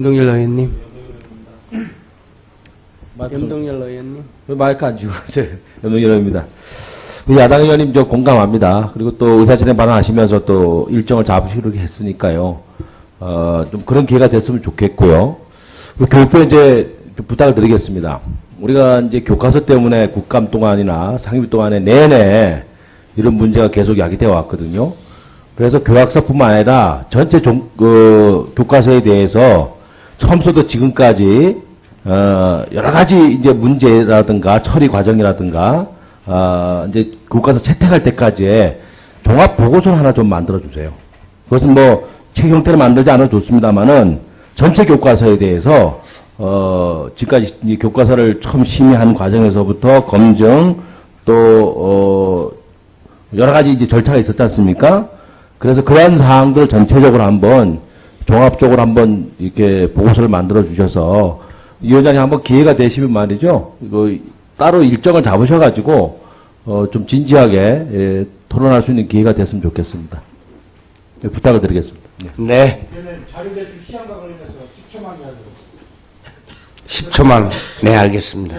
염동열 의원님. 염동열 의원님. 왜 마이크 안 주고 계세요? 염동열입니다. 우리 야당 의원님 저 공감합니다. 그리고 또 의사진행 발언하시면서 또 일정을 잡으시기로 했으니까요. 어, 좀 그런 기회가 됐으면 좋겠고요. 그리고 교육부에 이제 좀 부탁을 드리겠습니다. 우리가 이제 교과서 때문에 국감 동안이나 상임위 동안에 내내 이런 문제가 계속 야기되어 왔거든요. 그래서 교학서뿐만 아니라 전체 종- 그 교과서에 대해서 처음부터 지금까지 어, 여러 가지 이제 문제라든가 처리 과정이라든가 어, 이제 교과서 채택할 때까지의 종합 보고서를 하나 좀 만들어 주세요. 그것은 뭐책 형태로 만들지 않아도 좋습니다만은 전체 교과서에 대해서 어, 지금까지 이 교과서를 처음 심의한 과정에서부터 검증 또 어, 여러 가지 이제 절차가 있었지 않습니까? 그래서 그러한 사항들 전체적으로 한번 종합 적으로 한번 이렇게 보고서를 만들어 주셔서 이 위원장님 한번 기회가 되시면 말이죠. 이거 따로 일정을 잡으셔가지고 어, 좀 진지하게 예, 토론할 수 있는 기회가 됐으면 좋겠습니다. 예, 부탁을 드리겠습니다. 네. 네. 자료 제출 시간과 관련해서 10초만 이야기 10초만. 네, 알겠습니다.